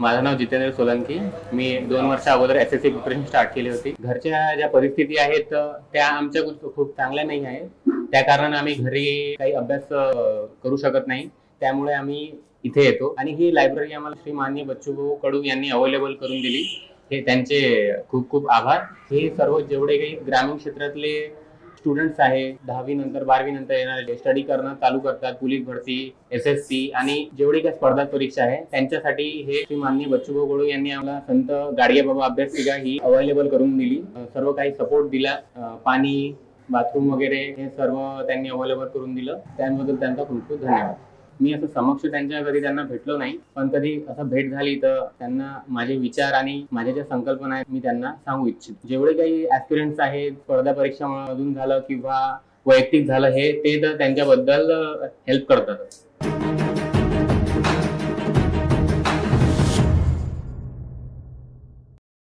माझं नाव जितेंद्र सोलंकी. मी दोन वर्ष अगोदर S S C preparation start केली होती. घरच्या ज्या परिस्थिती आहेत त्या आमच्या खूप- चांगल्या नाही आहेत. त्या कारणाने आम्ही घरी काही अभ्यास करू शकत नाही. त्यामुळे आम्ही इथे येतो. आणि ही लायब्ररी आम्हाला श्री मान्य बच्चूभाऊ कडू यांनी अवेलेबल करून दिली. हे त्यांचे खूप खूप आभार. हे सर्व जेवढे काही ग्रामीण क्षेत्रातले स्टुडंट्स आहे. दहावी नंतर बारावी नंतर येणारे स्टडी करणं चालू करतात. पोलीस भरती एस एस सी आणि जेवढी काही स्पर्धा परीक्षा आहे त्यांच्यासाठी हे श्री माननीय बच्चूभाऊ कडू यांनी आम्हाला संत गाडगे बाबा अभ्यासिका ही अवेलेबल करून दिली. सर्व काही सपोर्ट दिला. पाणी बाथरूम वगैरे हे सर्व त्यांनी अवेलेबल करून दिलं. त्याबद्दल त्यांचा खूप खूप धन्यवाद. मी असं समक्ष त्यांच्या कधी त्यांना भेटलो नाही पण कधी असं भेट झाली तर त्यांना माझे विचार आणि माझ्या ज्या संकल्पना आहेत मी त्यांना सांगू इच्छित. जेवढे काही ऍस्पिरंट्स आहेत स्पर्धा परीक्षा मधून झालं किंवा वैयक्तिक झालं हे ते तर त्यांच्याबद्दल हेल्प करतात